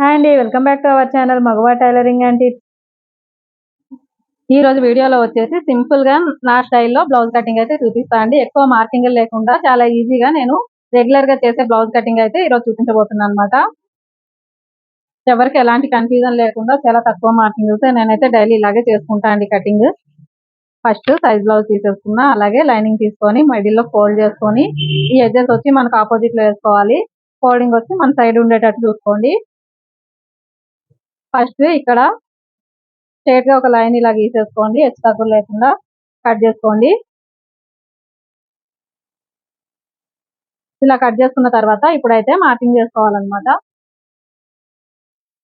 Hi అండి welcome back to our channel మగవా tailoring and ఈ రోజు వీడియోలో వచ్చేసి సింపుల్గా నా స్టైల్లో బ్లౌజ్ కటింగ్ అయితే చూపిస్తా అండి. ఎక్కువ మార్కింగ్ లేకుండా చాలా ఈజీగా నేను రెగ్యులర్గా చేసే బ్లౌజ్ కటింగ్ అయితే ఈరోజు చూపించబోతున్నాను అనమాట ఎవరికి ఎలాంటి కన్ఫ్యూజన్ లేకుండా చాలా తక్కువ మార్కింగ్ నేనైతే డైలీ ఇలాగే చేసుకుంటా అండి కటింగ్. ఫస్ట్ సైజ్ బ్లౌజ్ తీసేసుకున్నా అలాగే లైనింగ్ తీసుకొని మిడిల్లో ఫోల్డ్ చేసుకొని ఈ ఎడ్జెస్ వచ్చి మనకు ఆపోజిట్లో వేసుకోవాలి. ఫోల్డింగ్ వచ్చి మన సైడ్ ఉండేటట్టు చూసుకోండి. ఫస్ట్ ఇక్కడ స్ట్రేట్గా ఒక లైన్ ఇలా గీసేసుకోండి హెచ్చు తగ్గులు లేకుండా కట్ చేసుకోండి. ఇలా కట్ చేసుకున్న తర్వాత ఇప్పుడైతే మార్కింగ్ చేసుకోవాలన్నమాట.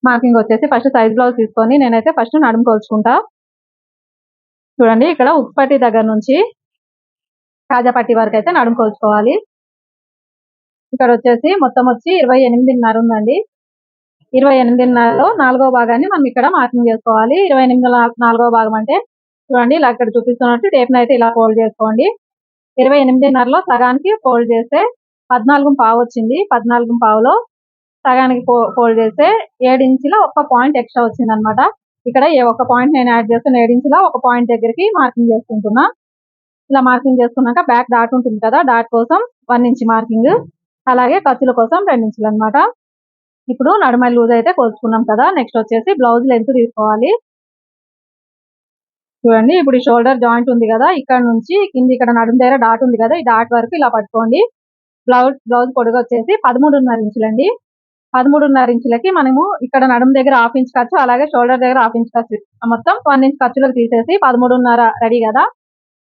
మార్కింగ్ వచ్చేసి ఫస్ట్ సైజ్ బ్లౌజ్ తీసుకొని నేనైతే ఫస్ట్ నడుము కోల్చుకుంటా. చూడండి ఇక్కడ ఉప్పటి దగ్గర నుంచి కాజాపట్టి వరకు అయితే నడుము కోల్చుకోవాలి. ఇక్కడ వచ్చేసి మొత్తం వచ్చి ఇరవై ఎనిమిదిన్నర ఉందండి. ఇరవై ఎనిమిదిన్నరలో నాలుగో భాగాన్ని మనం ఇక్కడ మార్కింగ్ చేసుకోవాలి. ఇరవై ఎనిమిది నాలుగో భాగం అంటే చూడండి ఇలా ఇక్కడ చూపిస్తున్నట్టు టేప్ని అయితే ఇలా ఫోల్డ్ చేసుకోండి. ఇరవై ఎనిమిదిన్నరలో సగానికి ఫోల్డ్ చేస్తే పద్నాలుగు పావు వచ్చింది. పద్నాలుగు పావులో సగానికి ఫోల్డ్ చేస్తే ఇంచులో ఒక పాయింట్ ఎక్స్ట్రా వచ్చింది అనమాట ఇక్కడ ఏ ఒక పాయింట్ నేను యాడ్ చేస్తాను ఏడించులో ఒక పాయింట్ దగ్గరికి మార్కింగ్ చేసుకుంటున్నా. ఇలా మార్కింగ్ చేసుకున్నాక బ్యాక్ డాట్ ఉంటుంది కదా డాట్ కోసం వన్ ఇంచ్ మార్కింగ్. అలాగే ఖర్చుల కోసం రెండించులు అనమాట. ఇప్పుడు నడుమ లూజ్ అయితే కొలుచుకున్నాం కదా. నెక్స్ట్ వచ్చేసి బ్లౌజ్ లెంత్ తీసుకోవాలి. చూడండి ఇప్పుడు ఈ షోల్డర్ జాయింట్ ఉంది కదా. ఇక్కడ నుంచి కింది ఇక్కడ నడుము దగ్గర డాట్ ఉంది కదా. ఈ డాట్ వరకు ఇలా పట్టుకోండి. బ్లౌజ్ బ్లౌజ్ పొడుగు వచ్చేసి పదమూడున్నర ఇంచులండి. పదమూడున్నర ఇంచులకి మనము ఇక్కడ నడుము దగ్గర హాఫ్ ఇంచ్ ఖర్చు అలాగే షోల్డర్ దగ్గర హాఫ్ ఇంచ్ ఖర్చు. మొత్తం వన్ ఇంచ్ ఖర్చులకు తీసేసి పదమూడున్నర రెడీ కదా.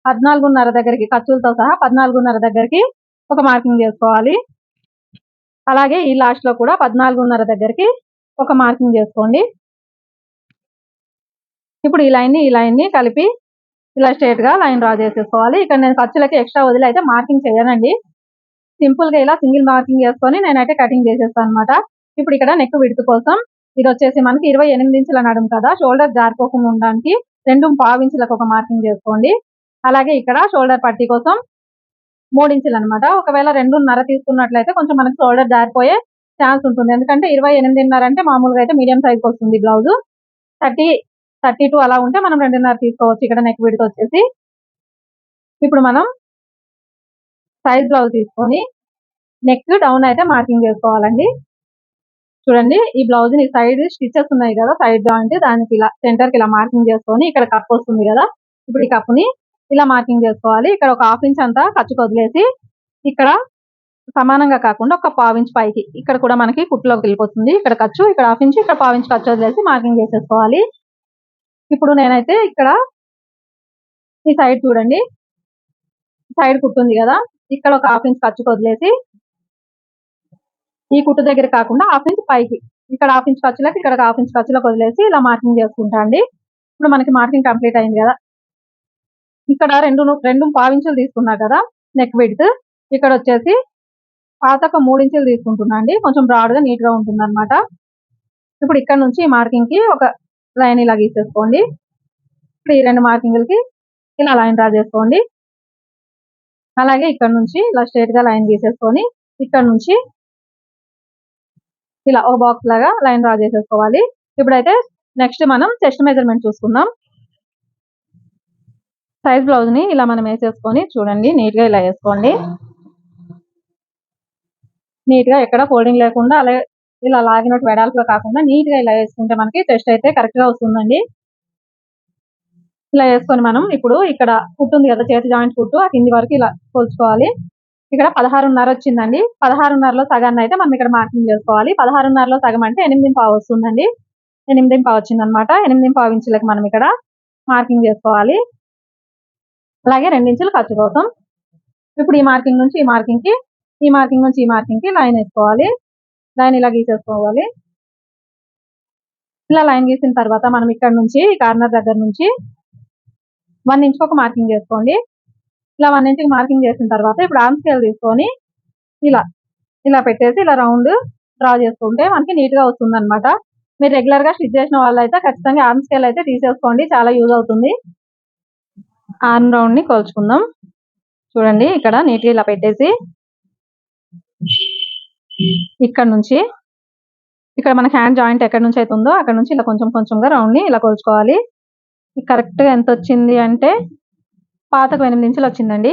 పద్నాలుగున్నర దగ్గరికి ఖర్చులతో సహా పద్నాలుగున్నర దగ్గరికి ఒక మార్కింగ్ చేసుకోవాలి. అలాగే ఈ లాస్ట్లో కూడా పద్నాలుగున్నర దగ్గరికి ఒక మార్కింగ్ చేసుకోండి. ఇప్పుడు ఈ లైన్ని ఈ లైన్ని కలిపి ఇలా స్ట్రేట్గా లైన్ డ్రా చేసేసుకోవాలి. ఇక్కడ నేను ఖర్చులకి ఎక్స్ట్రా వదిలి అయితే మార్కింగ్ చేయనండి. సింపుల్గా ఇలా సింగిల్ మార్కింగ్ చేసుకొని నేనైతే కటింగ్ చేసేస్తాను అనమాట ఇప్పుడు ఇక్కడ నెక్ విడుతు కోసం ఇది వచ్చేసి మనకి ఇరవై ఎనిమిది ఇంచుల నడుము కదా. షోల్డర్ జారిపోకుండా ఉండడానికి రెండు పావు ఇంచులకు ఒక మార్కింగ్ చేసుకోండి. అలాగే ఇక్కడ షోల్డర్ పట్టీ కోసం మూడు ఇంచులు అనమాట ఒకవేళ రెండున్నర తీసుకున్నట్లయితే కొంచెం మనకి షోల్డర్ జారిపోయే ఛాన్స్ ఉంటుంది. ఎందుకంటే ఇరవై ఎనిమిదిన్నర అంటే మామూలుగా అయితే మీడియం సైజ్ వస్తుంది బ్లౌజ్. థర్టీ థర్టీ టూ అలా ఉంటే మనం రెండున్నర తీసుకోవచ్చు ఇక్కడ నెక్ విడితో వచ్చేసి. ఇప్పుడు మనం సైజ్ బ్లౌజ్ తీసుకొని నెక్ డౌన్ అయితే మార్కింగ్ చేసుకోవాలండి. చూడండి ఈ బ్లౌజ్ని సైడ్ స్టిచెస్ ఉన్నాయి కదా సైడ్ జాయింట్ దానికి ఇలా సెంటర్కి ఇలా మార్కింగ్ చేసుకొని ఇక్కడ కప్ వస్తుంది కదా. ఇప్పుడు ఈ కప్పుని ఇలా మార్కింగ్ చేసుకోవాలి. ఇక్కడ ఒక హాఫ్ ఇంచ్ అంతా ఖర్చు వదిలేసి ఇక్కడ సమానంగా కాకుండా ఒక పావు ఇంచ్ పైకి. ఇక్కడ కూడా మనకి కుట్టులోకి వెళ్ళిపోతుంది. ఇక్కడ ఖర్చు ఇక్కడ హాఫ్ ఇంచ్ ఇక్కడ పావు ఇంచ్ ఖర్చు వదిలేసి మార్కింగ్ చేసేసుకోవాలి. ఇప్పుడు నేనైతే ఇక్కడ ఈ సైడ్ చూడండి. సైడ్ కుట్టుంది కదా. ఇక్కడ ఒక హాఫ్ ఇంచ్ ఖర్చు వదిలేసి ఈ కుట్టు దగ్గర కాకుండా హాఫ్ ఇంచ్ పైకి. ఇక్కడ హాఫ్ ఇంచ్ ఖర్చులకు ఇక్కడ హాఫ్ ఇంచ్ ఖర్చులకు వదిలేసి ఇలా మార్కింగ్ చేసుకుంటా అండి. ఇప్పుడు మనకి మార్కింగ్ కంప్లీట్ అయింది కదా. ఇక్కడ రెండు రెండు పావించులు తీసుకున్నా కదా నెక్ విడ్త్ ఇక్కడ వచ్చేసి పాతక మూడించులు మూడు తీసుకుంటున్నా అండి. కొంచెం బ్రాడ్గా నీట్గా నీట్గా ఉంటుంది అనమాట ఇప్పుడు ఇక్కడ నుంచి మార్కింగ్కి ఒక లైన్ ఇలా గీసేసుకోండి. ఇప్పుడు ఈ రెండు మార్కింగ్లకి ఇలా లైన్ డ్రా చేసుకోండి అలాగే ఇక్కడ నుంచి ఇలా స్ట్రేట్గా లైన్ గీసేసుకొని ఇక్కడ నుంచి ఇలా ఒక బాక్స్ లాగా లైన్ డ్రా చేసేసుకోవాలి ఇప్పుడైతే నెక్స్ట్ మనం చెస్ట్ మెజర్మెంట్ చూసుకుందాం. సైజ్ బ్లౌజ్ని ఇలా మనం వేసేసుకొని చూడండి నీట్గా ఇలా వేసుకోండి. నీట్గా ఎక్కడ ఫోల్డింగ్ లేకుండా అలాగే ఇలా లాగినట్టు వెడాల్పుగా కాకుండా నీట్గా ఇలా వేసుకుంటే మనకి టెస్ట్ అయితే కరెక్ట్గా వస్తుందండి. ఇలా వేసుకొని మనం ఇప్పుడు ఇక్కడ కుట్టుంది కదా చేతి జాయింట్ కుట్టు ఆ కింది వరకు ఇలా పోల్చుకోవాలి ఇక్కడ పదహారున్నర వచ్చిందండి. పదహారున్నరలో సగాన్ని అయితే మనం ఇక్కడ మార్కింగ్ చేసుకోవాలి. పదహారున్నరలో సగం అంటే ఎనిమిది పావు వస్తుందండి. ఎనిమిది పావు వచ్చిందనమాట. ఎనిమిది పావు ఇంచులకు మనం ఇక్కడ మార్కింగ్ చేసుకోవాలి. అలాగే రెండించులు ఖర్చు కోసం. ఇప్పుడు ఈ మార్కింగ్ నుంచి ఈ మార్కింగ్కి ఈ మార్కింగ్ నుంచి ఈ మార్కింగ్కి లైన్ వేసుకోవాలి. లైన్ ఇలా గీసేసుకోవాలి. ఇలా లైన్ గీసిన తర్వాత మనం ఇక్కడ నుంచి కార్నర్ దగ్గర నుంచి వన్ ఇంచ్ ఒక మార్కింగ్ చేసుకోండి. ఇలా వన్ ఇంచ్కి మార్కింగ్ చేసిన తర్వాత ఇప్పుడు ఆర్మ్ స్కేల్ తీసుకొని ఇలా ఇలా పెట్టేసి ఇలా రౌండ్ డ్రా చేసుకుంటే మనకి నీట్గా వస్తుంది అనమాట మీరు రెగ్యులర్గా స్టిచ్ చేసిన వాళ్ళు అయితే ఖచ్చితంగా ఆర్మ్ స్కేల్ అయితే తీసేసుకోండి. చాలా యూజ్ అవుతుంది. ఆర్మ్ రౌండ్ని కొలుచుకుందాం. చూడండి ఇక్కడ నీట్గా ఇలా పెట్టేసి ఇక్కడ నుంచి ఇక్కడ మన హ్యాండ్ జాయింట్ ఎక్కడ నుంచి అయితే ఉందో అక్కడ నుంచి ఇలా కొంచెం కొంచెంగా రౌండ్ని ఇలా కొలుచుకోవాలి. కరెక్ట్గా ఎంత వచ్చింది అంటే పాతకు ఎనిమిది ఇంచులు వచ్చిందండి.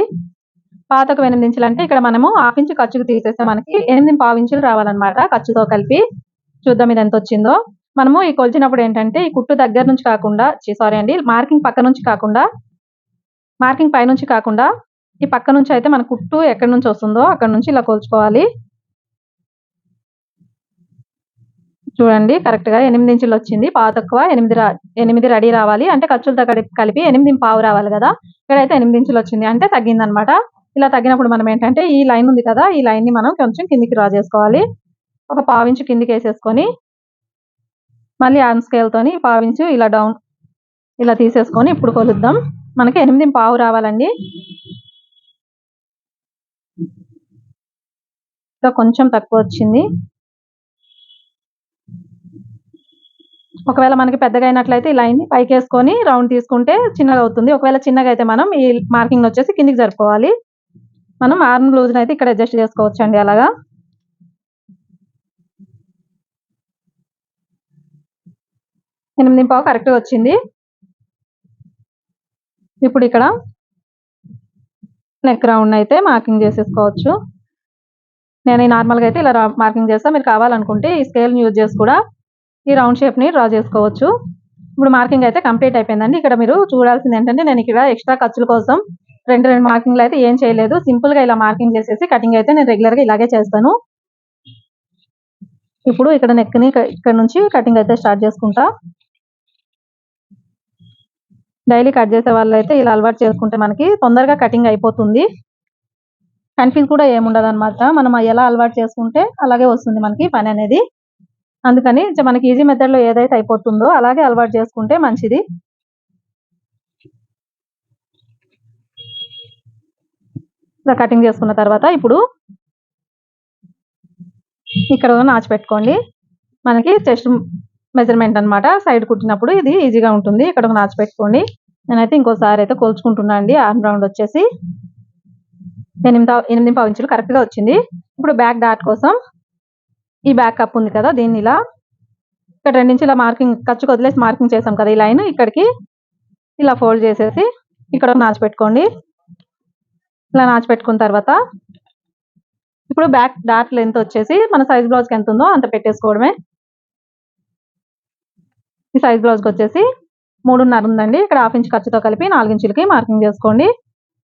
పాతకు ఎనిమిది ఇంచులు అంటే ఇక్కడ మనము హాఫ్ ఇంచు ఖర్చుకు తీసేస్తే మనకి ఎనిమిది పావు ఇంచులు రావాలన్నమాట ఖర్చుతో కలిపి. చూద్దాం ఇది ఎంత వచ్చిందో. మనము ఈ కొలిచినప్పుడు ఏంటంటే ఈ కుట్టు దగ్గర నుంచి కాకుండా సారీ అండి మార్కింగ్ పక్క నుంచి కాకుండా మార్కింగ్ పై నుంచి కాకుండా ఈ పక్క నుంచి అయితే మన కుట్టు ఎక్కడి నుంచి వస్తుందో అక్కడ నుంచి ఇలా కొలుచుకోవాలి. చూడండి కరెక్ట్గా ఎనిమిది ఇంచులు వచ్చింది. పావు తక్కువ ఎనిమిది ఎనిమిది రెడీ రావాలి. అంటే ఖర్చులతో కలిపి ఎనిమిది పావు రావాలి కదా. ఇక్కడైతే ఎనిమిది ఇంచులు వచ్చింది. అంటే తగ్గిందనమాట ఇలా తగ్గినప్పుడు మనం ఏంటంటే ఈ లైన్ ఉంది కదా ఈ లైన్ని మనం కొంచెం కిందికి డ్రా చేసుకోవాలి. ఒక పావు ఇంచు కిందికి వేసేసుకొని మళ్ళీ ఆన్ స్కేల్ పావించు పావు ఇంచు ఇలా డౌన్ ఇలా తీసేసుకొని ఇప్పుడు కొలుద్దాం. మనకి ఎనిమిది పావు రావాలండి. ఇంకా కొంచెం తక్కువ వచ్చింది. ఒకవేళ మనకి పెద్దగా అయినట్లయితే ఇలా లైన్ పైకి వేసుకొని రౌండ్ తీసుకుంటే చిన్నగా అవుతుంది. ఒకవేళ చిన్నగా అయితే మనం ఈ మార్కింగ్ వచ్చేసి కిందికి జరుపుకోవాలి మనం ఆర్మ్ లూజ్ అయితే ఇక్కడ అడ్జస్ట్ చేసుకోవచ్చు అండి అలాగా. ఎనిమిది పావు కరెక్ట్గా వచ్చింది. ఇప్పుడు ఇక్కడ నెక్ రౌండ్ అయితే మార్కింగ్ చేసేసుకోవచ్చు. నేను ఈ నార్మల్గా అయితే ఇలా మార్కింగ్ చేస్తాను మీరు కావాలనుకుంటే ఈ స్కేల్ని యూజ్ చేసి కూడా ఈ రౌండ్ షేప్ని డ్రా చేసుకోవచ్చు. ఇప్పుడు మార్కింగ్ అయితే కంప్లీట్ అయిపోయిందండి. ఇక్కడ మీరు చూడాల్సింది ఏంటంటే నేను ఇక్కడ ఎక్స్ట్రా ఖర్చుల కోసం రెండు రెండు మార్కింగ్లు అయితే ఏం చేయలేదు. సింపుల్గా ఇలా మార్కింగ్ చేసేసి కటింగ్ అయితే నేను రెగ్యులర్గా ఇలాగే చేస్తాను. ఇప్పుడు ఇక్కడ నెక్ని ఇక్కడ నుంచి కటింగ్ అయితే స్టార్ట్ చేసుకుంటా. డైలీ కట్ చేసే వాళ్ళు అయితే ఇలా అలవాటు చేసుకుంటే మనకి తొందరగా కటింగ్ అయిపోతుంది. కన్ఫ్యూజ్ కూడా ఏముండదు అనమాట మనం ఎలా అలవాటు చేసుకుంటే అలాగే వస్తుంది మనకి పని అనేది. అందుకని మనకి ఈజీ మెథడ్లో ఏదైతే అయిపోతుందో అలాగే అలవాటు చేసుకుంటే మంచిది. ఇలా కటింగ్ చేసుకున్న తర్వాత ఇప్పుడు ఇక్కడ నాచు పెట్టుకోండి. మనకి చెస్ట్ మెజర్మెంట్ అన్నమాట. సైడ్ కుట్టినప్పుడు ఇది ఈజీగా ఉంటుంది. ఇక్కడ ఒక నాచి పెట్టుకోండి. నేనైతే ఇంకోసారి అయితే కోల్చుకుంటున్నా అండి. ఆర్మ్ రౌండ్ వచ్చేసి ఎనిమిది ఎనిమిది పావు ఇంచులు వచ్చింది. ఇప్పుడు బ్యాక్ డాట్ కోసం ఈ బ్యాక్ కప్ ఉంది కదా దీన్ని ఇలా ఇక్కడ రెండు ఇంచుల మార్కింగ్ ఖర్చుకు వదిలేసి మార్కింగ్ చేసాం కదా ఈ లైన్ ఇక్కడికి ఇలా ఫోల్డ్ చేసేసి ఇక్కడ నాచు నాచి పెట్టుకోండి. ఇలా నాచి పెట్టుకున్న తర్వాత ఇప్పుడు బ్యాక్ డాట్ లెంత్ వచ్చేసి మన సైజ్ బ్లౌజ్కి ఎంత ఉందో అంత పెట్టేసుకోవడమే. ఈ సైజ్ బ్లౌజ్కి వచ్చేసి మూడున్నర ఉందండి. ఇక్కడ హాఫ్ ఇంచ్ ఖర్చుతో కలిపి నాలుగు ఇంచులకి మార్కింగ్ చేసుకోండి.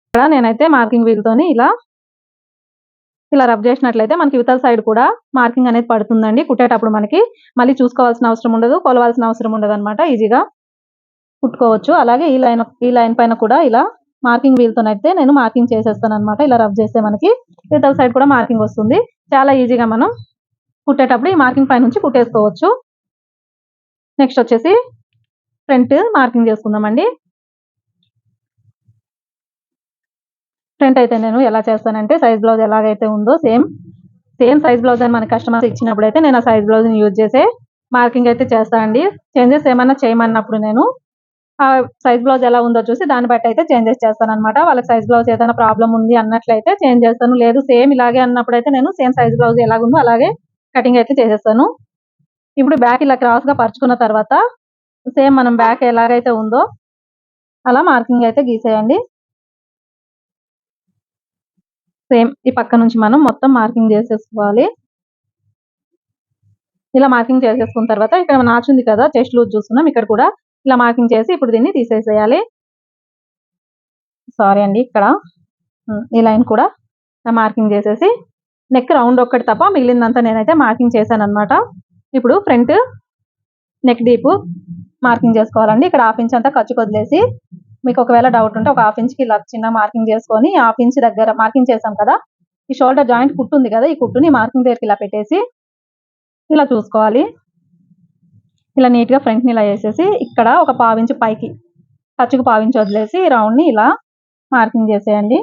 ఇక్కడ నేనైతే మార్కింగ్ వీల్ తోని ఇలా ఇలా రబ్ చేసినట్లయితే మనకి ఇవతల సైడ్ కూడా మార్కింగ్ అనేది పడుతుందండి. కుట్టేటప్పుడు మనకి మళ్ళీ చూసుకోవాల్సిన అవసరం ఉండదు. కొలవాల్సిన అవసరం ఉండదు అనమాట ఈజీగా కుట్టుకోవచ్చు. అలాగే ఈ లైన్ ఈ లైన్ పైన కూడా ఇలా మార్కింగ్ వీల్ అయితే నేను మార్కింగ్ చేసేస్తాను అనమాట ఇలా రబ్ చేస్తే మనకి ఇవతల సైడ్ కూడా మార్కింగ్ వస్తుంది. చాలా ఈజీగా మనం కుట్టేటప్పుడు ఈ మార్కింగ్ పై నుంచి కుట్టేసుకోవచ్చు. నెక్స్ట్ వచ్చేసి ఫ్రంట్ మార్కింగ్ చేసుకుందామండి. ఫ్రంట్ అయితే నేను ఎలా చేస్తానంటే సైజ్ బ్లౌజ్ ఎలాగైతే ఉందో సేమ్ సేమ్ సైజ్ బ్లౌజ్ అని మన కస్టమర్స్ ఇచ్చినప్పుడు అయితే నేను ఆ సైజ్ బ్లౌజ్ని యూజ్ చేసే మార్కింగ్ అయితే చేస్తానండి చేంజెస్ ఏమన్నా చేయమన్నప్పుడు నేను ఆ సైజ్ బ్లౌజ్ ఎలా ఉందో చూసి దాన్ని బట్టి అయితే చేంజెస్ చేస్తాను అనమాట వాళ్ళకి సైజ్ బ్లౌజ్ ఏదైనా ప్రాబ్లం ఉంది అన్నట్లయితే చేంజ్ చేస్తాను. లేదు సేమ్ ఇలాగే అన్నప్పుడు అయితే నేను సేమ్ సైజ్ బ్లౌజ్ ఎలాగుందో అలాగే కటింగ్ అయితే చేసేస్తాను. ఇప్పుడు బ్యాక్ ఇలా క్రాస్గా పరుచుకున్న తర్వాత సేమ్ మనం బ్యాక్ ఎలాగైతే ఉందో అలా మార్కింగ్ అయితే గీసేయండి. సేమ్ ఈ పక్క నుంచి మనం మొత్తం మార్కింగ్ చేసేసుకోవాలి. ఇలా మార్కింగ్ చేసేసుకున్న తర్వాత ఇక్కడ నాచుంది కదా చెస్ట్ లూజ్ చూస్తున్నాం. ఇక్కడ కూడా ఇలా మార్కింగ్ చేసి ఇప్పుడు దీన్ని తీసేసేయాలి. సారీ అండి ఇక్కడ. ఈ లైన్ కూడా మార్కింగ్ చేసేసి నెక్ రౌండ్ ఒక్కటి తప్ప మిగిలిందంతా నేనైతే మార్కింగ్ చేశాను అనమాట ఇప్పుడు ఫ్రంట్ నెక్ డీప్ మార్కింగ్ చేసుకోవాలండి. ఇక్కడ హాఫ్ ఇంచ్ అంతా ఖర్చు వదిలేసి మీకు ఒకవేళ డౌట్ ఉంటే ఒక హాఫ్ ఇంచ్కి ఇలా చిన్న మార్కింగ్ చేసుకొని హాఫ్ ఇంచ్ దగ్గర మార్కింగ్ చేసాం కదా ఈ షోల్డర్ జాయింట్ కుట్టు ఉంది కదా ఈ కుట్టుని మార్కింగ్ దగ్గరికి ఇలా పెట్టేసి ఇలా చూసుకోవాలి. ఇలా నీట్గా ని ఇలా వేసేసి ఇక్కడ ఒక పావించు పైకి ఖర్చుకు పావించి వదిలేసి రౌండ్ని ఇలా మార్కింగ్ చేసేయండి.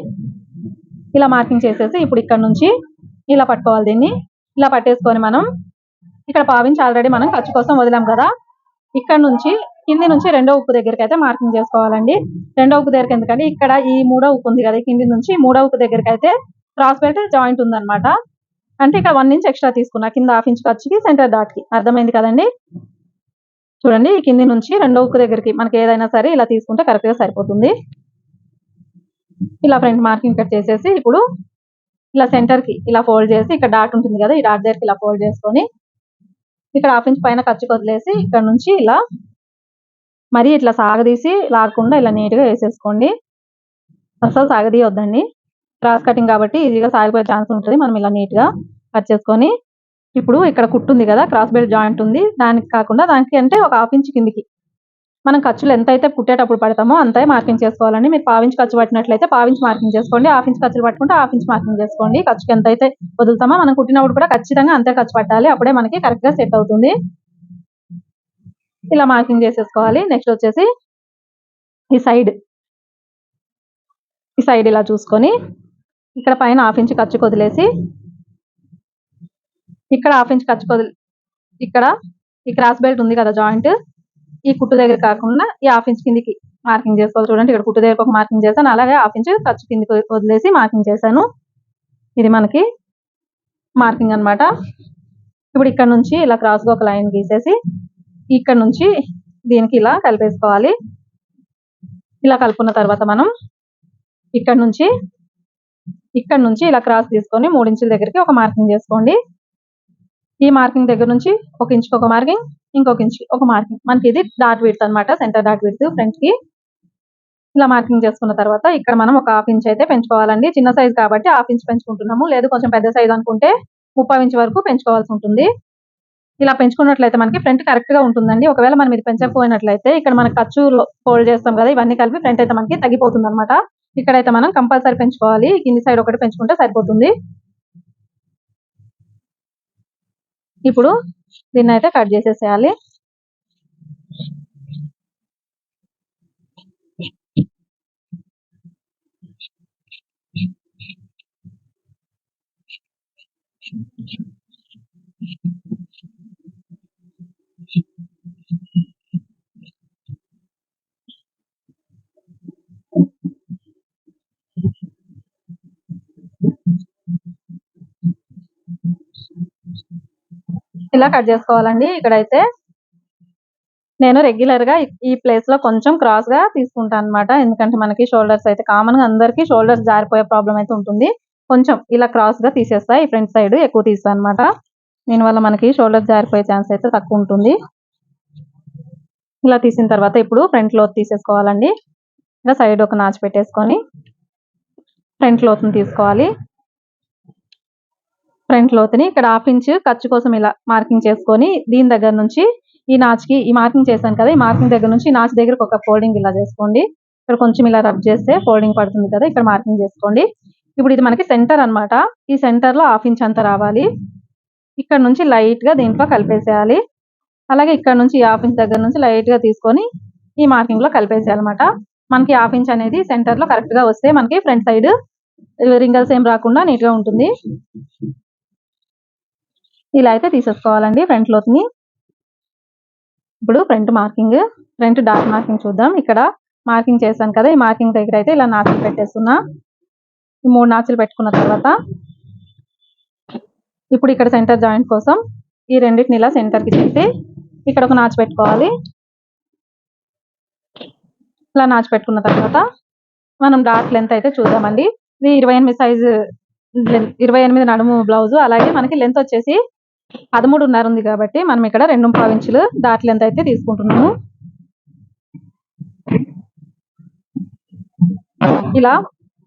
ఇలా మార్కింగ్ చేసేసి ఇప్పుడు ఇక్కడ నుంచి ఇలా పట్టుకోవాలి దీన్ని. ఇలా పట్టేసుకొని మనం ఇక్కడ పావించి ఆల్రెడీ మనం ఖర్చు కోసం వదిలాం కదా ఇక్కడ నుంచి కింది నుంచి రెండో ఉక్కు దగ్గరికి అయితే మార్కింగ్ చేసుకోవాలండి. రెండో ఉక్కు దగ్గరికి ఎందుకంటే ఇక్కడ ఈ మూడో ఉక్కు ఉంది కదా కింది నుంచి మూడో ఉక్కు దగ్గరికి అయితే క్రాస్ బెల్ట్ జాయింట్ ఉందన్నమాట. అంటే ఇక్కడ వన్ ఇంచ్ ఎక్స్ట్రా తీసుకున్నా కింద హాఫ్ ఇంచ్ ఖర్చుకి సెంటర్ డాట్కి అర్థమైంది కదండి? చూడండి ఈ కింది నుంచి రెండో ఉక్కు దగ్గరికి మనకి ఏదైనా సరే ఇలా తీసుకుంటే కరెక్ట్గా సరిపోతుంది. ఇలా ఫ్రంట్ మార్కింగ్ కట్ చేసేసి ఇప్పుడు ఇలా సెంటర్కి ఇలా ఫోల్డ్ చేసి ఇక్కడ డాట్ ఉంటుంది కదా ఈ డాట్ దగ్గరికి ఇలా ఫోల్డ్ చేసుకొని ఇక్కడ హాఫ్ ఇంచ్ పైన ఖర్చుకు వదిలేసి ఇక్కడ నుంచి ఇలా మరీ ఇట్లా సాగదీసి లాగకుండా ఇలా నీట్గా వేసేసుకోండి. అసలు సాగదీయొద్దండి. క్రాస్ కటింగ్ కాబట్టి ఈజీగా సాగిపోయే ఛాన్స్ ఉంటుంది. మనం ఇలా నీట్గా కట్ చేసుకొని ఇప్పుడు ఇక్కడ కుట్టు ఉంది కదా క్రాస్ బెల్ట్ జాయింట్ ఉంది. దానికి కాకుండా దానికి అంటే ఒక హాఫ్ ఇంచ్ కిందికి మనం ఖర్చులు ఎంత అయితే పుట్టేటప్పుడు పడతామో అంతే మార్కింగ్ చేసుకోవాలండి. మీరు పావించి ఖర్చు పట్టినట్లయితే పావించి మార్కింగ్ చేసుకోండి. హాఫ్ ఇంచ్ ఖర్చులు పట్టుకుంటే హాఫ్ ఇంచ్ మార్కింగ్ చేసుకోండి. ఖర్చుకి ఎంత అయితే వదులుతామో మనం కుట్టినప్పుడు కూడా ఖచ్చితంగా అంతే ఖర్చు పట్టాలి. అప్పుడే మనకి కరెక్ట్గా సెట్ అవుతుంది. ఇలా మార్కింగ్ చేసేసుకోవాలి. నెక్స్ట్ వచ్చేసి ఈ సైడ్. ఈ సైడ్ ఇలా చూసుకొని ఇక్కడ పైన హాఫ్ ఇంచ్ ఖర్చు వదిలేసి ఇక్కడ హాఫ్ ఇంచ్ ఖర్చు వదిలి ఇక్కడ ఈ క్రాస్ బెల్ట్ ఉంది కదా జాయింట్. ఈ కుట్టు దగ్గర కాకుండా ఈ హాఫ్ ఇంచ్ కిందికి మార్కింగ్ చేసుకోవాలి చూడండి. ఇక్కడ కుట్టు దగ్గర ఒక మార్కింగ్ చేశాను. అలాగే హాఫ్ ఇంచ్ ఖర్చు కిందికి వదిలేసి మార్కింగ్ చేశాను. ఇది మనకి మార్కింగ్ అన్నమాట. ఇప్పుడు ఇక్కడ నుంచి ఇలా క్రాస్గా ఒక లైన్ గీసేసి ఇక్కడ నుంచి దీనికి ఇలా కలిపేసుకోవాలి. ఇలా కలుపుకున్న తర్వాత మనం ఇక్కడ నుంచి ఇక్కడ నుంచి ఇలా క్రాస్ తీసుకొని మూడు ఇంచుల దగ్గరికి ఒక మార్కింగ్ చేసుకోండి. ఈ మార్కింగ్ దగ్గర నుంచి ఒక ఇంచుకి ఒక మార్కింగ్ ఇంకొక ఇంచ్ ఒక మార్కింగ్. మనకి ఇది డాట్ విడ్త్ అన్నమాట సెంటర్ డాట్ విడ్త్ ఫ్రంట్కి. ఇలా మార్కింగ్ చేసుకున్న తర్వాత ఇక్కడ మనం ఒక హాఫ్ ఇంచ్ అయితే పెంచుకోవాలండి. చిన్న సైజ్ కాబట్టి హాఫ్ ఇంచ్ పెంచుకుంటున్నాము. లేదు కొంచెం పెద్ద సైజ్ అనుకుంటే ముప్పై ఇంచ్ వరకు పెంచుకోవాల్సి ఉంటుంది. ఇలా పెంచుకున్నట్లయితే మనకి ఫ్రంట్ కరెక్ట్గా ఉంటుందండి. ఒకవేళ మనం ఇది పెంచకపోయినట్లయితే ఇక్కడ మన ఖర్చు ఫోల్డ్ చేస్తాం కదా ఇవన్నీ కలిపి ఫ్రంట్ అయితే మనకి తగ్గిపోతుంది అనమాట ఇక్కడైతే మనం కంపల్సరీ పెంచుకోవాలి. కింది సైడ్ ఒకటి పెంచుకుంటే సరిపోతుంది. ఇప్పుడు దీన్ని అయితే కట్ చేసేసేయాలి. ఇలా కట్ చేసుకోవాలండి. ఇక్కడైతే నేను రెగ్యులర్గా ఈ- ప్లేస్లో కొంచెం క్రాస్గా తీసుకుంటాను అనమాట ఎందుకంటే మనకి షోల్డర్స్ అయితే కామన్గా షోల్డర్స్ జారిపోయే ప్రాబ్లం అయితే ఉంటుంది. కొంచెం ఇలా క్రాస్గా తీసేస్తా ఈ ఫ్రంట్ సైడ్ ఎక్కువ తీస్తాను అనమాట దీనివల్ల మనకి షోల్డర్ జారిపోయే ఛాన్స్ అయితే తక్కువ ఉంటుంది. ఇలా తీసిన తర్వాత ఇప్పుడు ఫ్రంట్ లోత్ తీసేసుకోవాలండి. ఇలా సైడ్ ఒక నాచు పెట్టేసుకొని ఫ్రంట్ లోతుని తీసుకోవాలి. ఫ్రంట్ లోతుని ఇక్కడ హాఫ్ ఇంచ్ ఖర్చు కోసం ఇలా మార్కింగ్ చేసుకొని దీని దగ్గర నుంచి ఈ నాచుకి ఈ మార్కింగ్ చేశాను కదా ఈ మార్కింగ్ దగ్గర నుంచి నాచ్ నాచు దగ్గరకు ఒక ఫోల్డింగ్ ఇలా చేసుకోండి. ఇక్కడ కొంచెం ఇలా రబ్ చేస్తే ఫోల్డింగ్ పడుతుంది కదా ఇక్కడ మార్కింగ్ చేసుకోండి. ఇప్పుడు ఇది మనకి సెంటర్ అన్నమాట. ఈ సెంటర్లో హాఫ్ ఇంచ్ అంత రావాలి. ఇక్కడ నుంచి లైట్గా దీంట్లో కలిపేసేయాలి. అలాగే ఇక్కడ నుంచి ఈ హాఫ్ ఇంచ్ దగ్గర నుంచి లైట్గా తీసుకొని ఈ మార్కింగ్లో కలిపేసేయాలన్నమాట. మనకి హాఫ్ ఇంచ్ అనేది సెంటర్లో కరెక్ట్గా వస్తే మనకి ఫ్రంట్ సైడ్ రింగల్స్ ఏం రాకుండా నీట్గా ఉంటుంది. ఇలా అయితే తీసేసుకోవాలండి ఫ్రంట్ లోత్ని. ఇప్పుడు front marking front dot marking చూద్దాం. ఇక్కడ మార్కింగ్ చేశాను కదా ఈ మార్కింగ్ దగ్గర అయితే ఇలా నాచులు పెట్టేస్తున్నా. ఈ మూడు నాచులు పెట్టుకున్న తర్వాత ఇప్పుడు ఇక్కడ సెంటర్ జాయింట్ కోసం ఈ రెండింటిని ఇలా సెంటర్కి ఇక్కడ ఒక నాచు పెట్టుకోవాలి. ఇలా నాచు పెట్టుకున్న తర్వాత మనం డాట్ లెంత్ అయితే చూద్దామండి. ఇది ఇరవై ఎనిమిది సైజు ఇరవై ఎనిమిది నడుము బ్లౌజ్ అలాగే మనకి లెంత్ వచ్చేసి పదమూడున్నర ఉంది కాబట్టి మనం ఇక్కడ రెండు పావు ఇంచులు డాట్ లెంత్ అయితే తీసుకుంటున్నాము. ఇలా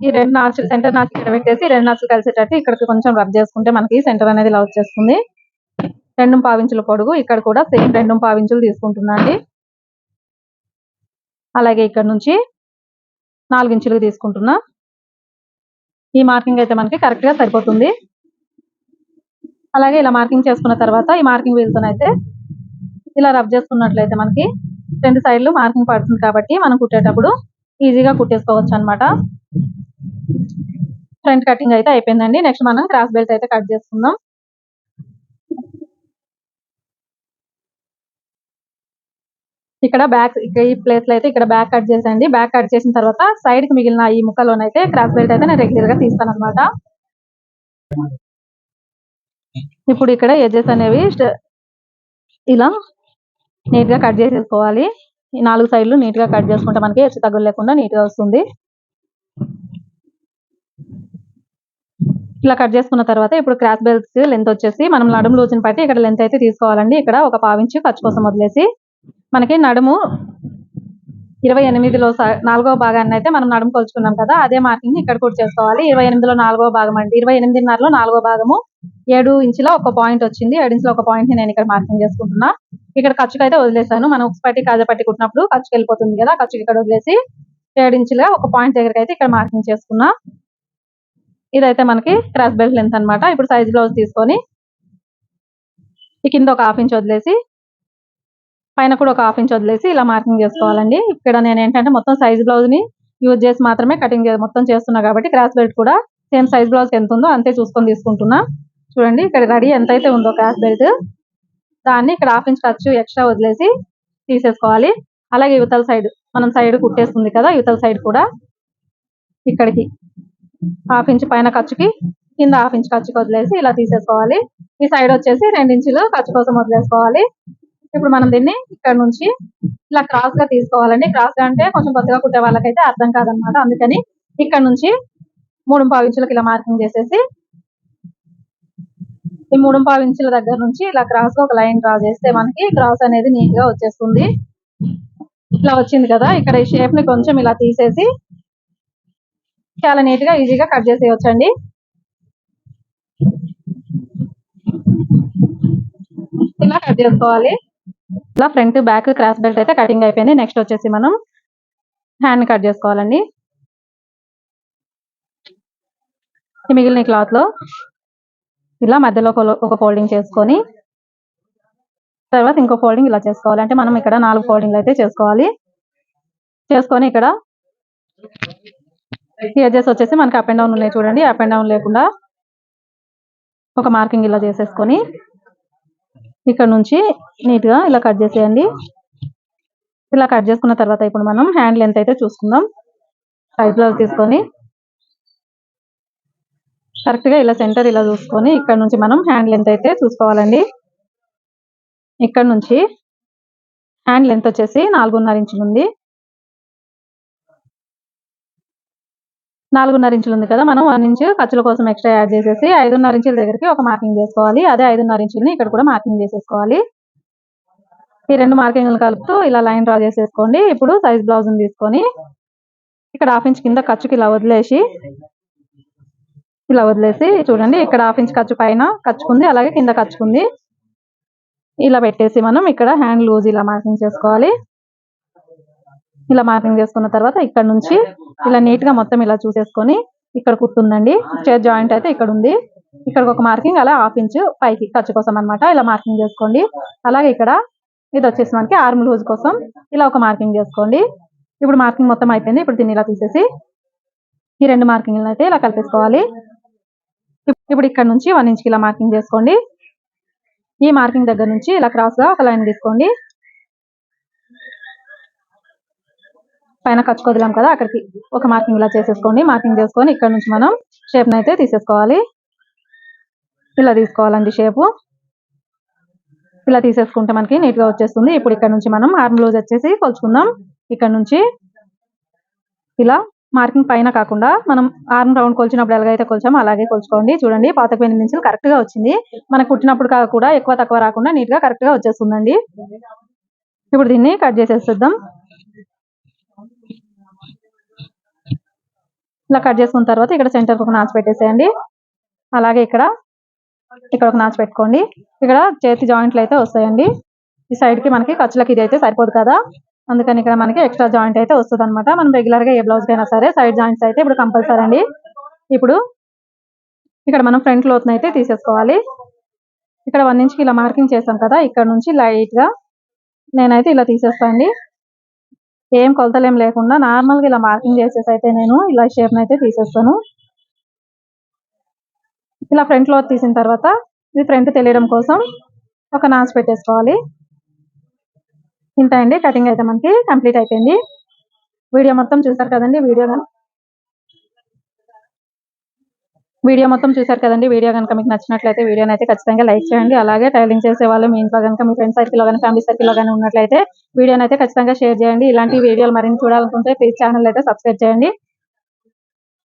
ఈ రెండు నాచులు సెంటర్ నాచులు ఇక్కడ పెట్టేసి రెండు నాచులు కలిసేటట్టు ఇక్కడికి కొంచెం రబ్ చేసుకుంటే మనకి సెంటర్ అనేది ఇలా వచ్చేస్తుంది. రెండు పావించుల పొడుగు ఇక్కడ కూడా సేమ్ రెండు పావించులు తీసుకుంటున్నా అండి. అలాగే ఇక్కడ నుంచి నాలుగు ఇంచులు తీసుకుంటున్నా. ఈ మార్కింగ్ అయితే మనకి కరెక్ట్గా సరిపోతుంది. అలాగే ఇలా మార్కింగ్ చేసుకున్న తర్వాత ఈ మార్కింగ్ వీల్తో ఇలా రబ్ చేసుకున్నట్లయితే మనకి రెండు సైడ్లు మార్కింగ్ పడుతుంది కాబట్టి మనం కుట్టేటప్పుడు ఈజీగా కుట్టేసుకోవచ్చు అన్నమాట. ఫ్రంట్ కటింగ్ అయితే అయిపోయిందండి. నెక్స్ట్ మనం క్రాస్ బెల్ట్ అయితే కట్ చేసుకుందాం. ఇక్కడ బ్యాక్ ఈ ప్లేస్లో అయితే ఇక్కడ బ్యాక్ కట్ చేసండి బ్యాక్ కట్ చేసిన తర్వాత సైడ్కి మిగిలిన ఈ ముక్కలోనైతే క్రాస్ బెల్ట్ అయితే నేను రెగ్యులర్గా తీస్తాను అనమాట ఇప్పుడు ఇక్కడ ఎడ్జెస్ అనేవి స్ట- ఇలా నీట్గా కట్ చేసేసుకోవాలి. నాలుగు సైడ్లు నీట్గా కట్ చేసుకుంటే మనకి హెచ్చు తగ్గులు లేకుండా నీట్గా వస్తుంది. ఇలా కట్ చేసుకున్న తర్వాత ఇప్పుడు క్రాస్ బెల్ట్స్ లెంత్ వచ్చేసి మనం నడుము లూజుని బట్టి ఇక్కడ లెంత్ అయితే తీసుకోవాలండి. ఇక్కడ ఒక పావించి ఖర్చు కోసం వదిలేసి మనకి నడుము ఇరవై ఎనిమిదిలో స- నాలుగో భాగాన్ని అయితే మనం నడుము కొలుచుకున్నాం కదా అదే మార్కింగ్ ఇక్కడ కూడా చేసుకోవాలి. ఇరవై ఎనిమిదిలో నాలుగో భాగం అండి. ఇరవై ఎనిమిదిన్నరలో నాలుగో భాగము. ఏడు ఇంచుల ఒక పాయింట్ వచ్చింది. ఏడు ఇంచుల ఒక పాయింట్ నేను ఇక్కడ మార్కింగ్ చేసుకుంటున్నా. ఇక్కడ ఖర్చుకు అయితే వదిలేసాను మనం ఉక్స్ పట్టి కాజా పట్టి కుట్టినప్పుడు ఖర్చుకి వెళ్ళిపోతుంది కదా ఖర్చుకి ఇక్కడ వదిలేసి ఏడు ఇంచుల ఒక పాయింట్ దగ్గరికి అయితే ఇక్కడ మార్కింగ్ చేసుకున్నా. ఇదైతే మనకి క్రాస్ బెల్ట్ లెంత్ అన్నమాట. ఇప్పుడు సైజ్ బ్లౌజ్ తీసుకొని ఈ కింద ఒక హాఫ్ ఇంచ్ వదిలేసి పైన కూడా ఒక హాఫ్ ఇంచ్ వదిలేసి ఇలా మార్కింగ్ చేసుకోవాలండి. ఇక్కడ నేను ఏంటంటే మొత్తం సైజ్ బ్లౌజ్ని యూజ్ చేసి మాత్రమే కటింగ్ మొత్తం చేస్తున్నా కాబట్టి క్రాస్ బెల్ట్ కూడా సేమ్ సైజ్ బ్లౌజ్ ఎంత ఉందో అంతే చూసుకొని తీసుకుంటున్నా. చూడండి ఇక్కడ రెడీ ఎంత అయితే ఉందో క్రాస్ బెల్ట్ దాన్ని ఇక్కడ హాఫ్ ఇంచ్ ఖర్చు ఎక్స్ట్రా వదిలేసి తీసేసుకోవాలి. అలాగే యువతల సైడ్ మనం సైడ్ కుట్టేస్తుంది కదా యువతల సైడ్ కూడా ఇక్కడికి. హాఫ్ ఇంచ్ పైన ఖర్చుకి కింద హాఫ్ ఇంచ్ ఖర్చుకి వదిలేసి ఇలా తీసేసుకోవాలి. ఈ సైడ్ వచ్చేసి రెండు ఇంచులు ఖర్చు కోసం వదిలేసుకోవాలి. ఇప్పుడు మనం దీన్ని ఇక్కడ నుంచి ఇలా క్రాస్గా తీసుకోవాలండి. క్రాస్గా అంటే కొంచెం కొత్తగా కుట్టే వాళ్ళకైతే అర్థం కాదనమాట. అందుకని ఇక్కడ నుంచి మూడు పావు ఇంచులకు ఇలా మార్కింగ్ చేసేసి ఈ మూడు పావు ఇంచుల దగ్గర నుంచి ఇలా క్రాస్గా ఒక లైన్ డ్రా చేస్తే మనకి క్రాస్ అనేది నీట్గా వచ్చేస్తుంది. ఇలా వచ్చింది కదా. ఇక్కడ ఈ షేప్ని కొంచెం ఇలా తీసేసి చాలా నీట్గా ఈజీగా కట్ చేసేయొచ్చండి. ఇలా కట్ చేసుకోవాలి. ఇలా ఫ్రంట్ బ్యాక్ క్రాస్ బెల్ట్ అయితే కటింగ్ అయిపోయింది. నెక్స్ట్ వచ్చేసి మనం హ్యాండ్ కట్ చేసుకోవాలండి. మిగిలిన క్లాత్లో ఇలా మధ్యలో ఒక- ఫోల్డింగ్ చేసుకొని తర్వాత ఇంకో ఫోల్డింగ్ ఇలా చేసుకోవాలి. అంటే మనం ఇక్కడ నాలుగు ఫోల్డింగ్లు అయితే చేసుకోవాలి. చేసుకొని ఇక్కడ ఎడ్జెస్ వచ్చేసి మనకి అప్ అండ్ డౌన్ ఉన్నాయి చూడండి. అప్ అండ్ డౌన్ లేకుండా ఒక మార్కింగ్ ఇలా చేసేసుకొని ఇక్కడ నుంచి నీట్గా ఇలా కట్ చేసేయండి. ఇలా కట్ చేసుకున్న తర్వాత ఇప్పుడు మనం హ్యాండ్ లెంత్ అయితే చూసుకుందాం. సైజ్ బ్లౌజ్ తీసుకొని కరెక్ట్గా ఇలా సెంటర్ ఇలా చూసుకొని ఇక్కడ నుంచి మనం హ్యాండ్ లెంత్ అయితే చూసుకోవాలండి. ఇక్కడ నుంచి హ్యాండ్ లెంత్ వచ్చేసి నాలుగున్నర ఇంచులు ఉంది నాలుగున్నర ఇంచులు ఉంది కదా మనం వన్ ఇంచు ఖర్చుల కోసం ఎక్స్ట్రా యాడ్ చేసేసి ఐదున్నర ఇంచుల దగ్గరికి ఒక మార్కింగ్ చేసుకోవాలి. అదే ఐదున్నర ఇంచుల్ని ఇక్కడ కూడా మార్కింగ్ చేసేసుకోవాలి. ఈ రెండు మార్కింగ్లు కలుపుతూ ఇలా లైన్ డ్రా చేసేసుకోండి. ఇప్పుడు సైజ్ బ్లౌజ్ తీసుకొని ఇక్కడ హాఫ్ ఇంచ్ కింద ఖర్చుకి ఇలా వదిలేసి ఇలా వదిలేసి చూడండి ఇక్కడ హాఫ్ ఇంచ్ ఖర్చు పైన ఖర్చుకుంది అలాగే కింద ఖర్చుకుంది. ఇలా పెట్టేసి మనం ఇక్కడ హ్యాండ్ లూజ్ ఇలా మార్కింగ్ చేసుకోవాలి. ఇలా మార్కింగ్ చేసుకున్న తర్వాత ఇక్కడ నుంచి ఇలా నీట్గా మొత్తం ఇలా చూసేసుకొని ఇక్కడ కుట్టుందండి. చేర్ జాయింట్ అయితే ఇక్కడ ఉంది. ఇక్కడ ఒక మార్కింగ్ అలా హాఫ్ ఇంచ్ పైకి ఖర్చు కోసం అన్నమాట. ఇలా మార్కింగ్ చేసుకోండి. అలాగే ఇక్కడ ఇది వచ్చేసి మనకి ఆర్మ్ లూజ్ కోసం ఇలా ఒక మార్కింగ్ చేసుకోండి. ఇప్పుడు మార్కింగ్ మొత్తం అయిపోయింది. ఇప్పుడు దీన్ని ఇలా తీసేసి ఈ రెండు మార్కింగ్లను అయితే ఇలా కలిపేసుకోవాలి. ఇప్- ఇప్పుడు ఇక్కడ నుంచి వన్ ఇంచ్ ఇలా మార్కింగ్ చేసుకోండి. ఈ మార్కింగ్ దగ్గర నుంచి ఇలా క్రాస్గా ఒక లైన్ తీసుకోండి. పైన ఖర్చు వదిలాం కదా అక్కడికి ఒక మార్కింగ్ ఇలా చేసేసుకోండి. మార్కింగ్ చేసుకొని ఇక్కడ నుంచి మనం షేప్ అయితే తీసేసుకోవాలి. ఇలా తీసుకోవాలండి షేపు. ఇలా తీసేసుకుంటే మనకి నీట్గా వచ్చేస్తుంది. ఇప్పుడు ఇక్కడ నుంచి మనం ఆర్మ్ లూజ్ వచ్చేసి కొలుచుకుందాం. ఇక్కడ నుంచి ఇలా మార్కింగ్ పైన కాకుండా మనం ఆర్మ్ రౌండ్ కొలిచినప్పుడు ఎలాగైతే కొలిచామో అలాగే కొలుచుకోండి. చూడండి పాతకు ఎనిమిది ఇంచులు కరెక్ట్గా వచ్చింది. మనకు కుట్టినప్పుడు కూడా ఎక్కువ తక్కువ రాకుండా నీట్గా కరెక్ట్గా వచ్చేస్తుందండి. ఇప్పుడు దీన్ని కట్ చేసేద్దాం ఇలా కట్ చేసుకున్న తర్వాత ఇక్కడ సెంటర్ ఒక నాచు పెట్టేసేయండి. అలాగే ఇక్కడ ఇక్కడ ఒక నాచు పెట్టుకోండి. ఇక్కడ చేతి జాయింట్లు అయితే వస్తాయండి. ఈ సైడ్కి మనకి ఖర్చులకి ఇది అయితే సరిపోదు కదా. అందుకని ఇక్కడ మనకి ఎక్స్ట్రా జాయింట్ అయితే వస్తుంది అనమాట మనం రెగ్యులర్గా ఏ బ్లౌజ్ అయినా సరే సైడ్ జాయింట్స్ అయితే ఇప్పుడు కంపల్సరీ అండి. ఇప్పుడు ఇక్కడ మనం ఫ్రంట్ లోత్ అయితే తీసేసుకోవాలి. ఇక్కడ వన్ ఇంచ్కి ఇలా మార్కింగ్ చేసాం కదా. ఇక్కడ నుంచి లైట్గా నేనైతే ఇలా తీసేస్తానండి ఏం కొలతలేం లేకుండా నార్మల్గా ఇలా మార్కింగ్ చేసేసి అయితే నేను ఇలా షేప్ని అయితే తీసేస్తాను. ఇలా ఫ్రంట్లో తీసిన తర్వాత ఇది ఫ్రంట్ తెలియడం కోసం ఒక నాచు పెట్టేసుకోవాలి. ఇంత అండి. కటింగ్ అయితే మనకి కంప్లీట్ అయిపోయింది. వీడియో మొత్తం చూసారు కదండి. వీడియో వీడియో మొత్తం చూశారు కదండి. వీడియో కనుక మీకు నచ్చినట్లయితే వీడియోని అయితే ఖచ్చితంగా లైక్ చేయండి. అలాగే టైలింగ్ చేసే వాళ్ళు మీ ఇంట్లో కనుక మీ ఫ్రెండ్ సర్కిల్లో కానీ ఫ్యామిలీ సర్కిల్లో కానీ ఉన్నట్లయితే వీడియోని అయితే ఖచ్చితంగా షేర్ చేయండి. ఇలాంటి వీడియోలు మరిన్ని చూడాలనుకుంటే ప్లీజ్ ఛానల్ అయితే సబ్స్క్రైబ్ చేయండి.